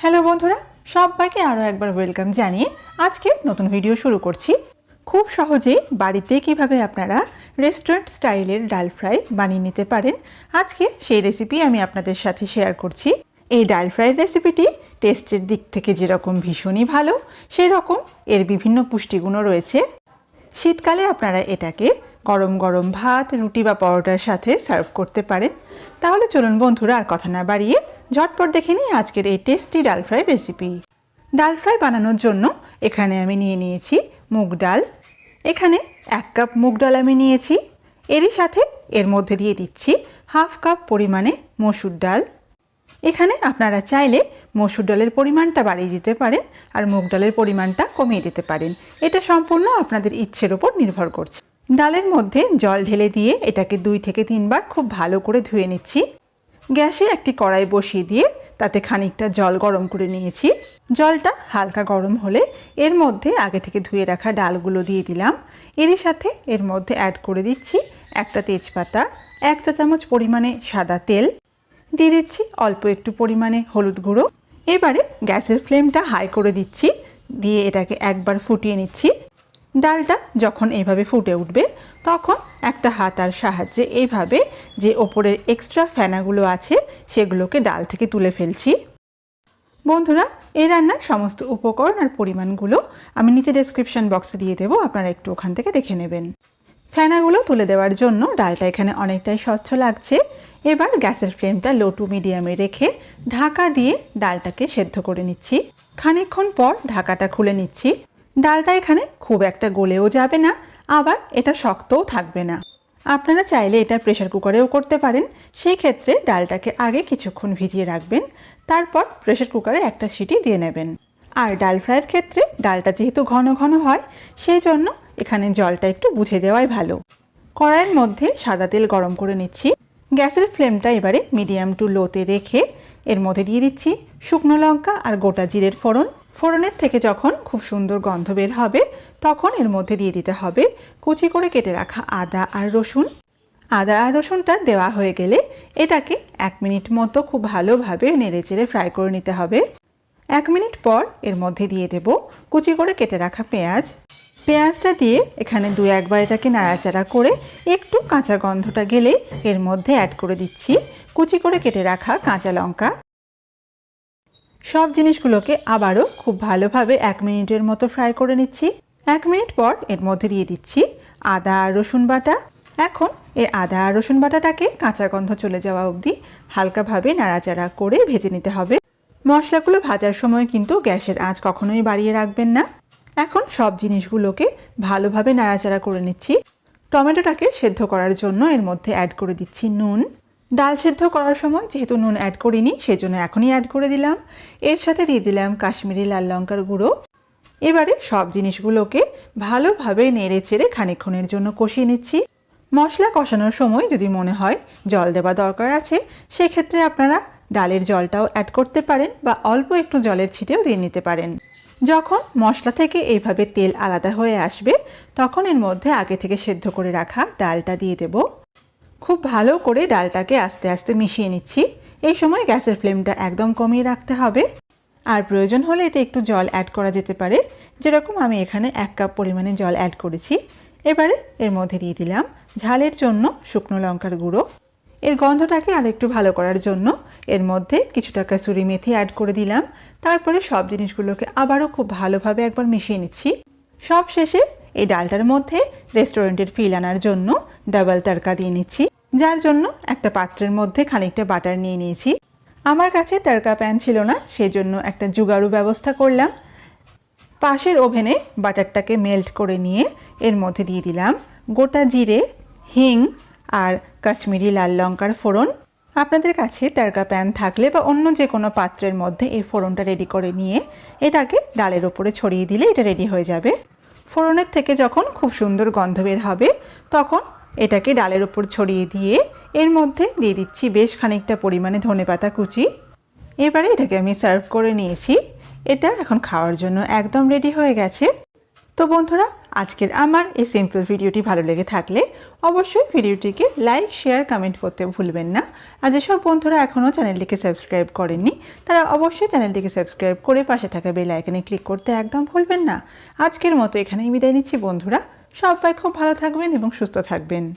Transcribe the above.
Hello বন্ধুরা, সবাইকে আরও একবার ওয়েলকাম জানিয়ে আজকে নতুন ভিডিও শুরু করছি। খুব সহজেই বাড়িতে কীভাবে আপনারা রেস্টুরেন্ট স্টাইলের ডাল ফ্রাই বানিয়ে নিতে পারেন, আজকে সেই রেসিপি আমি আপনাদের সাথে শেয়ার করছি। এই ডাল ফ্রাই রেসিপিটি টেস্টের দিক থেকে যেরকম ভীষণই ভালো, সেরকম এর বিভিন্ন পুষ্টিগুণও রয়েছে। শীতকালে আপনারা এটাকে গরম গরম ভাত, রুটি বা পরোটার সাথে সার্ভ করতে পারেন। তাহলে চলুন বন্ধুরা আর কথা না বাড়িয়ে ঝটপট দেখে নিই আজকের এই টেস্টি ডাল ফ্রাই রেসিপি ডাল ফ্রাই বানানোর জন্য এখানে আমি নিয়ে নিয়েছি মুগ ডাল। এখানে এক কাপ মুগ ডাল আমি নিয়েছি। এরই সাথে এর মধ্যে দিয়ে দিচ্ছি হাফ কাপ পরিমাণে মসুর ডাল। এখানে আপনারা চাইলে মসুর ডালের পরিমাণটা বাড়িয়ে দিতে পারেন আর মুগ ডালের পরিমাণটা কমিয়ে দিতে পারেন। এটা সম্পূর্ণ আপনাদের ইচ্ছের ওপর নির্ভর করছে। ডালের মধ্যে জল ঢেলে দিয়ে এটাকে দুই থেকে তিনবার খুব ভালো করে ধুয়ে নিচ্ছি। গ্যাসে একটি কড়াই বসিয়ে দিয়ে তাতে খানিকটা জল গরম করে নিয়েছি। জলটা হালকা গরম হলে এর মধ্যে আগে থেকে ধুয়ে রাখা ডালগুলো দিয়ে দিলাম। এরই সাথে এর মধ্যে অ্যাড করে দিচ্ছি একটা তেজপাতা, এক চা চামচ পরিমাণে সাদা তেল, দিয়ে দিচ্ছি অল্প একটু পরিমাণে হলুদ গুঁড়ো। এবারে গ্যাসের ফ্লেমটা হাই করে দিচ্ছি, দিয়ে এটাকে একবার ফুটিয়ে নিচ্ছি। ডালটা যখন এইভাবে ফুটে উঠবে, তখন একটা হাতার সাহায্যে এইভাবে যে ওপরের এক্সট্রা ফেনাগুলো আছে, সেগুলোকে ডাল থেকে তুলে ফেলছি। বন্ধুরা, এই রান্নার সমস্ত উপকরণ আর পরিমাণগুলো আমি নিচে ডেসক্রিপশন বক্সে দিয়ে দেবো, আপনারা একটু ওখান থেকে দেখে নেবেন। ফেনাগুলো তুলে দেওয়ার জন্য ডালটা এখানে অনেকটাই স্বচ্ছ লাগছে। এবার গ্যাসের ফ্লেমটা লো টু মিডিয়ামে রেখে ঢাকা দিয়ে ডালটাকে সেদ্ধ করে নিচ্ছি। খানিকক্ষণ পর ঢাকাটা খুলে নিচ্ছি। ডালটা এখানে খুব একটা গলেও যাবে না, আবার এটা শক্তও থাকবে না। আপনারা চাইলে এটা প্রেশার কুকারেও করতে পারেন। সেই ক্ষেত্রে ডালটাকে আগে কিছুক্ষণ ভিজিয়ে রাখবেন, তারপর প্রেশার কুকারে একটা সিটি দিয়ে নেবেন। আর ডাল ফ্রাইয়ের ক্ষেত্রে ডালটা যেহেতু ঘন ঘন হয়, সেই জন্য এখানে জলটা একটু বুঝে দেওয়াই ভালো। কড়াইয়ের মধ্যে সাদা তেল গরম করে নিচ্ছি। গ্যাসের ফ্লেমটা এবারে মিডিয়াম টু লোতে রেখে এর মধ্যে দিয়ে দিচ্ছি শুকনো লঙ্কা আর গোটা জিরের ফোড়ন। ফোড়নের থেকে যখন খুব সুন্দর গন্ধ বের হবে, তখন এর মধ্যে দিয়ে দিতে হবে কুচি করে কেটে রাখা আদা আর রসুন। আদা আর রসুনটা দেওয়া হয়ে গেলে এটাকে এক মিনিট মতো খুব ভালোভাবে নেড়ে চেড়ে ফ্রাই করে নিতে হবে। এক মিনিট পর এর মধ্যে দিয়ে দেব কুচি করে কেটে রাখা পেঁয়াজ। পেঁয়াজটা দিয়ে এখানে দু একবার এটাকে নাড়াচাড়া করে একটু কাঁচা গন্ধটা গেলে এর মধ্যে অ্যাড করে দিচ্ছি। কুচি করে কেটে রাখা কাঁচা লঙ্কা। সব জিনিসগুলোকে আবারও খুব ভালোভাবে এক মিনিটের মতো ফ্রাই করে নিচ্ছি। এক মিনিট পর এর মধ্যে দিয়ে দিচ্ছি আদা আর রসুন বাটা। এখন এই আদা আর রসুন বাটাটাকে কাঁচা গন্ধ চলে যাওয়া অবধি হালকাভাবে নাড়াচাড়া করে ভেজে নিতে হবে। মশলাগুলো ভাজার সময় কিন্তু গ্যাসের আঁচ কখনোই বাড়িয়ে রাখবেন না। এখন সব জিনিসগুলোকে ভালোভাবে নাড়াচাড়া করে নিচ্ছি। টমেটোটাকে সেদ্ধ করার জন্য এর মধ্যে অ্যাড করে দিচ্ছি নুন। ডাল সেদ্ধ করার সময় যেহেতু নুন অ্যাড করিনি, সেজন্য এখনই অ্যাড করে দিলাম। এর সাথে দিয়ে দিলাম কাশ্মীরি লাল লঙ্কার গুঁড়ো। এবারে সব জিনিসগুলোকে ভালোভাবে নেড়ে চেড়ে খানিক্ষণের জন্য কষিয়ে নিচ্ছি। মশলা কষানোর সময় যদি মনে হয় জল দেওয়া দরকার আছে, সেক্ষেত্রে আপনারা ডালের জলটাও অ্যাড করতে পারেন বা অল্প একটু জলের ছিটেও দিয়ে নিতে পারেন। যখন মশলা থেকে এইভাবে তেল আলাদা হয়ে আসবে, তখন এর মধ্যে আগে থেকে সেদ্ধ করে রাখা ডালটা দিয়ে দেব। খুব ভালো করে ডালটাকে আস্তে আস্তে মিশিয়ে নিচ্ছি। এই সময় গ্যাসের ফ্লেমটা একদম কমিয়ে রাখতে হবে। আর প্রয়োজন হলে এতে একটু জল অ্যাড করা যেতে পারে। যেরকম আমি এখানে এক কাপ পরিমাণে জল অ্যাড করেছি। এবারে এর মধ্যে দিয়ে দিলাম ঝালের জন্য শুকনো লঙ্কার গুঁড়ো। এর গন্ধটাকে আর একটু ভালো করার জন্য এর মধ্যে কিছুটা কাসুরি মেথি অ্যাড করে দিলাম। তারপরে সব জিনিসগুলোকে আবারও খুব ভালোভাবে একবার মিশিয়ে নিচ্ছি। সব শেষে এই ডালটার মধ্যে রেস্টুরেন্টের ফিল আনার জন্য ডাবল তড়কা দিয়ে নিচ্ছি। যার জন্য একটা পাত্রের মধ্যে খানিকটা বাটার নিয়ে নিয়েছি। আমার কাছে তড়কা প্যান ছিল না, সেজন্য একটা জুগাড়ু ব্যবস্থা করলাম। পাশের ওভেনে বাটারটাকে মেল্ট করে নিয়ে এর মধ্যে দিয়ে দিলাম গোটা জিরে, হিং আর কাশ্মীরি লাল লঙ্কার ফোড়ন। আপনাদের কাছে তড়কা প্যান থাকলে বা অন্য যে কোনো পাত্রের মধ্যে এই ফোড়নটা রেডি করে নিয়ে এটাকে ডালের ওপরে ছড়িয়ে দিলে এটা রেডি হয়ে যাবে। ফোড়নের থেকে যখন খুব সুন্দর গন্ধ বের হবে, তখন এটাকে ডালের ওপর ছড়িয়ে দিয়ে এর মধ্যে দিয়ে দিচ্ছি বেশ খানিকটা পরিমাণে ধনেপাতা কুচি। এবারে এটাকে আমি সার্ভ করে নিয়েছি। এটা এখন খাওয়ার জন্য একদম রেডি হয়ে গেছে। তো বন্ধুরা, আজকের আমার এই সিম্পল ভিডিওটি ভালো লেগে থাকলে অবশ্যই ভিডিওটিকে লাইক, শেয়ার, কমেন্ট করতে ভুলবেন না। আর যেসব বন্ধুরা এখনও চ্যানেলটিকে সাবস্ক্রাইব করেননি, তারা অবশ্যই চ্যানেলটিকে সাবস্ক্রাইব করে পাশে থাকা বেল আইকনে ক্লিক করতে একদম ভুলবেন না। আজকের মতো এখানেই বিদায় নিচ্ছি বন্ধুরা। সবাই খুব ভালো থাকবেন এবং সুস্থ থাকবেন।